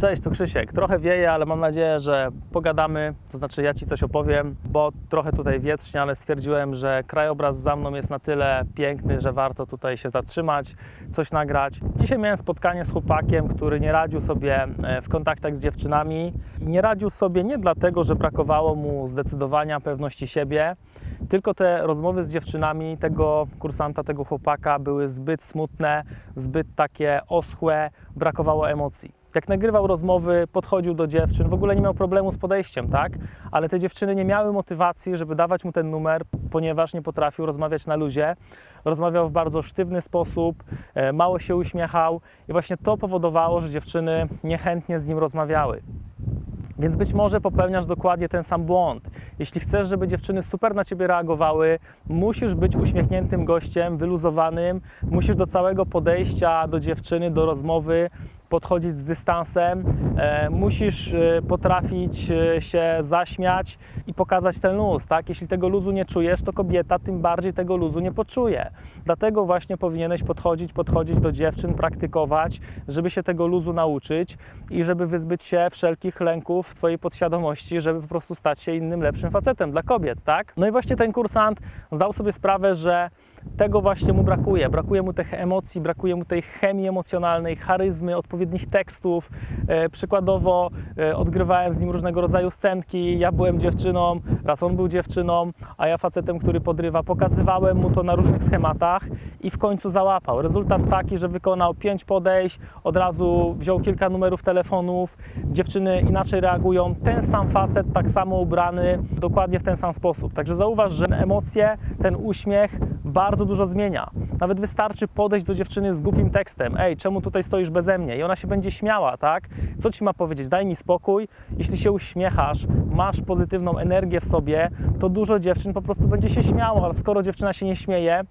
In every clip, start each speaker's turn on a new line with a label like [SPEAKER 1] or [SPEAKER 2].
[SPEAKER 1] Cześć, tu Krzysiek. Trochę wieje, ale mam nadzieję, że pogadamy, to znaczy ja Ci coś opowiem, bo trochę tutaj wietrznie, ale stwierdziłem, że krajobraz za mną jest na tyle piękny, że warto tutaj się zatrzymać, coś nagrać. Dzisiaj miałem spotkanie z chłopakiem, który nie radził sobie e, w kontaktach z dziewczynami. I nie radził sobie nie dlatego, że brakowało mu zdecydowania, pewności siebie, tylko te rozmowy z dziewczynami tego kursanta, tego chłopaka były zbyt smutne, zbyt takie oschłe, brakowało emocji. Jak nagrywał rozmowy, podchodził do dziewczyn, w ogóle nie miał problemu z podejściem, tak? Ale te dziewczyny nie miały motywacji, żeby dawać mu ten numer, ponieważ nie potrafił rozmawiać na luzie. Rozmawiał w bardzo sztywny sposób, e, mało się uśmiechał i właśnie to powodowało, że dziewczyny niechętnie z nim rozmawiały. Więc być może popełniasz dokładnie ten sam błąd. Jeśli chcesz, żeby dziewczyny super na ciebie reagowały, musisz być uśmiechniętym gościem, wyluzowanym, musisz do całego podejścia do dziewczyny, do rozmowy podchodzić z dystansem, e, musisz e, potrafić e, się zaśmiać i pokazać ten luz, tak? Jeśli tego luzu nie czujesz, to kobieta tym bardziej tego luzu nie poczuje. Dlatego właśnie powinieneś podchodzić, podchodzić do dziewczyn, praktykować, żeby się tego luzu nauczyć i żeby wyzbyć się wszelkich lęków w twojej podświadomości, żeby po prostu stać się innym, lepszym facetem dla kobiet, tak? No i właśnie ten kursant zdał sobie sprawę, że tego właśnie mu brakuje. Brakuje mu tych emocji, brakuje mu tej chemii emocjonalnej, charyzmy, odpowiednich tekstów. E, przykładowo e, odgrywałem z nim różnego rodzaju scenki. Ja byłem dziewczyną, raz on był dziewczyną, a ja facetem, który podrywa. Pokazywałem mu to na różnych schematach i w końcu załapał. Rezultat taki, że wykonał pięć podejść, od razu wziął kilka numerów telefonów. Dziewczyny inaczej reagują. Ten sam facet, tak samo ubrany, dokładnie w ten sam sposób. Także zauważ, że emocje, ten uśmiech bardzo dużo zmienia. Nawet wystarczy podejść do dziewczyny z głupim tekstem. Ej, czemu tutaj stoisz beze mnie? I ona się będzie śmiała, tak? Co ci ma powiedzieć? Daj mi spokój. Jeśli się uśmiechasz, masz pozytywną energię w sobie, to dużo dziewczyn po prostu będzie się śmiało, ale skoro dziewczyna się nie śmieje,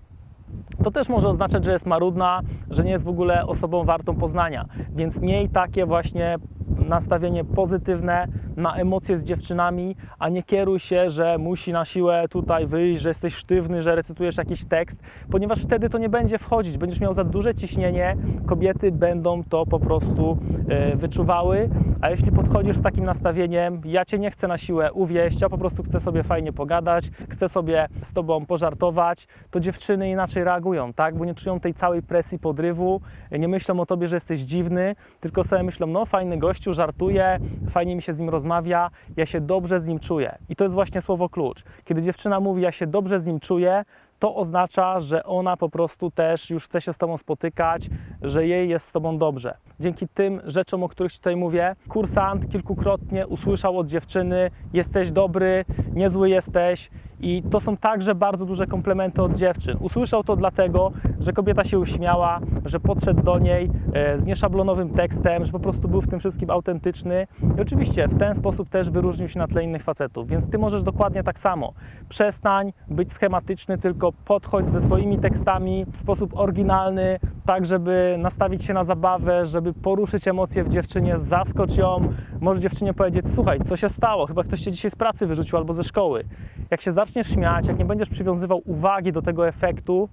[SPEAKER 1] to też może oznaczać, że jest marudna, że nie jest w ogóle osobą wartą poznania. Więc miej takie właśnie nastawienie pozytywne na emocje z dziewczynami, a nie kieruj się, że musi na siłę tutaj wyjść, że jesteś sztywny, że recytujesz jakiś tekst, ponieważ wtedy to nie będzie wchodzić. Będziesz miał za duże ciśnienie, kobiety będą to po prostu e, wyczuwały, a jeśli podchodzisz z takim nastawieniem, ja cię nie chcę na siłę uwieść, ja po prostu chcę sobie fajnie pogadać, chcę sobie z tobą pożartować, to dziewczyny inaczej reagują, tak? Bo nie czują tej całej presji podrywu, nie myślą o tobie, że jesteś dziwny, tylko sobie myślą, no fajny gościu, żartuje, fajnie mi się z nim rozmawia, ja się dobrze z nim czuję. I to jest właśnie słowo klucz. Kiedy dziewczyna mówi, ja się dobrze z nim czuję, to oznacza, że ona po prostu też już chce się z Tobą spotykać, że jej jest z Tobą dobrze. Dzięki tym rzeczom, o których tutaj mówię, kursant kilkukrotnie usłyszał od dziewczyny: Jesteś dobry, niezły jesteś. I to są także bardzo duże komplementy od dziewczyn. Usłyszał to dlatego, że kobieta się uśmiała, że podszedł do niej e, z nieszablonowym tekstem, że po prostu był w tym wszystkim autentyczny. I oczywiście w ten sposób też wyróżnił się na tle innych facetów. Więc Ty możesz dokładnie tak samo. Przestań być schematyczny, tylko podchodź ze swoimi tekstami w sposób oryginalny, tak żeby nastawić się na zabawę, żeby poruszyć emocje w dziewczynie, zaskocz ją. Możesz dziewczynie powiedzieć, słuchaj, co się stało? Chyba ktoś Cię dzisiaj z pracy wyrzucił albo ze szkoły. Jak się zaczniesz śmiać, jak nie będziesz przywiązywał uwagi do tego efektu,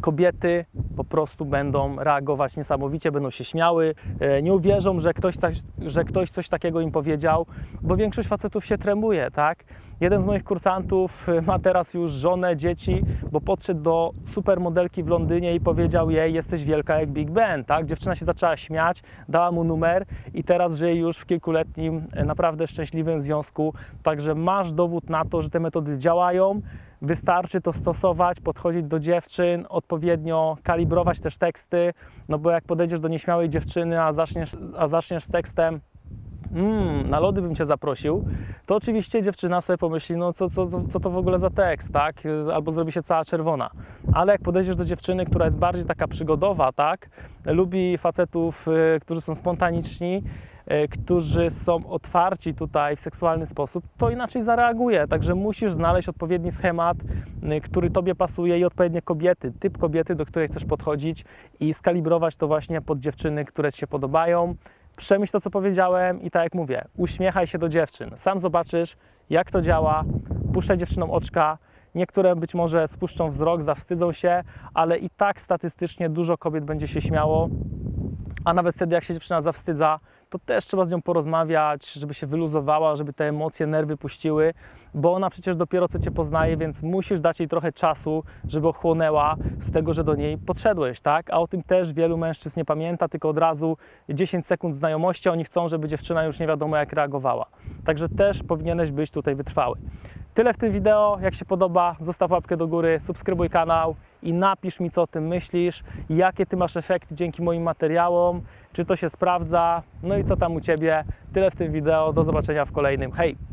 [SPEAKER 1] kobiety po prostu będą reagować niesamowicie, będą się śmiały, e, nie uwierzą, że ktoś, coś, że ktoś coś takiego im powiedział, bo większość facetów się tremuje, tak? Jeden z moich kursantów e, ma teraz już żonę, dzieci, bo podszedł do supermodelki w Londynie i powiedział jej, jesteś wielka jak Big Ben, tak? Dziewczyna się zaczęła śmiać, dała mu numer i teraz żyje już w kilkuletnim, e, naprawdę szczęśliwym związku, także masz dowód na to, że te metody działają, Wystarczy to stosować, podchodzić do dziewczyn, odpowiednio kalibrować też teksty, no bo jak podejdziesz do nieśmiałej dziewczyny, a zaczniesz, a zaczniesz z tekstem mmm, na lody bym Cię zaprosił, to oczywiście dziewczyna sobie pomyśli, no co, co, co, to w ogóle za tekst, tak? Albo zrobi się cała czerwona. Ale jak podejdziesz do dziewczyny, która jest bardziej taka przygodowa, tak? Lubi facetów, y, którzy są spontaniczni, którzy są otwarci tutaj w seksualny sposób, to inaczej zareaguje. Także musisz znaleźć odpowiedni schemat, który Tobie pasuje i odpowiednie kobiety, typ kobiety, do której chcesz podchodzić i skalibrować to właśnie pod dziewczyny, które Ci się podobają. Przemyśl to, co powiedziałem i tak jak mówię, uśmiechaj się do dziewczyn. Sam zobaczysz, jak to działa, puszczaj dziewczynom oczka. Niektóre być może spuszczą wzrok, zawstydzą się, ale i tak statystycznie dużo kobiet będzie się śmiało, a nawet wtedy, jak się dziewczyna zawstydza, to też trzeba z nią porozmawiać, żeby się wyluzowała, żeby te emocje, nerwy puściły, bo ona przecież dopiero co Cię poznaje, więc musisz dać jej trochę czasu, żeby ochłonęła z tego, że do niej podszedłeś, tak? A o tym też wielu mężczyzn nie pamięta, tylko od razu 10 sekund znajomości, oni chcą, żeby dziewczyna już nie wiadomo jak reagowała. Także też powinieneś być tutaj wytrwały. Tyle w tym wideo. Jak się podoba, zostaw łapkę do góry, subskrybuj kanał i napisz mi, co o tym myślisz, jakie ty masz efekty dzięki moim materiałom, czy to się sprawdza, no i co tam u ciebie. Tyle w tym wideo. Do zobaczenia w kolejnym. Hej!